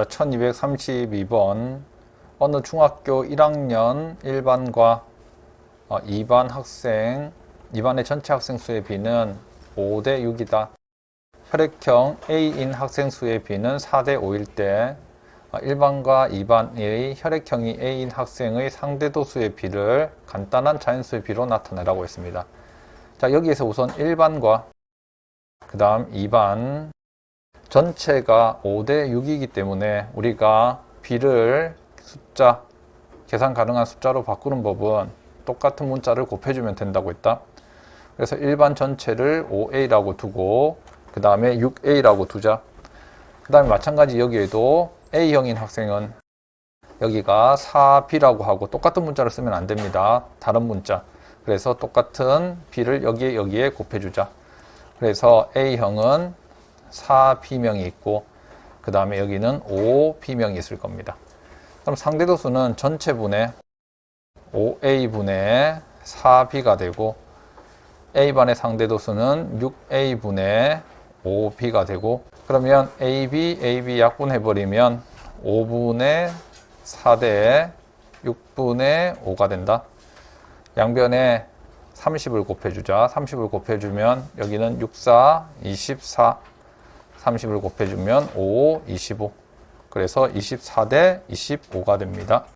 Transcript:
자, 1232번. 어느 중학교 1학년 1반과 2반 학생, 2반의 전체 학생 수의 비는 5대 6이다. 혈액형 A인 학생 수의 비는 4대 5일 때 1반과 2반의 혈액형이 A인 학생의 상대도수의 비를 간단한 자연수의 비로 나타내라고 했습니다. 자, 여기에서 우선 1반과 그 다음 2반 전체가 5대 6이기 때문에 우리가 비를 숫자, 계산 가능한 숫자로 바꾸는 법은 똑같은 문자를 곱해주면 된다고 했다. 그래서 일반 전체를 5a라고 두고 그 다음에 6a라고 두자. 그 다음에 마찬가지 여기에도 A형인 학생은 여기가 4b라고 하고 똑같은 문자를 쓰면 안 됩니다. 다른 문자. 그래서 똑같은 b를 여기에 여기에 곱해주자. 그래서 A형은 4b명이 있고 그 다음에 여기는 5b명이 있을 겁니다. 그럼 상대도수는 전체분의 5a분의 4b가 되고 a반의 상대도수는 6a분의 5b가 되고 그러면 ab, ab 약분해버리면 5분의 4대 6분의 5가 된다. 양변에 30을 곱해주자. 30을 곱해주면 여기는 6, 4, 24. 30을 곱해주면 5, 25. 그래서 24대 25가 됩니다.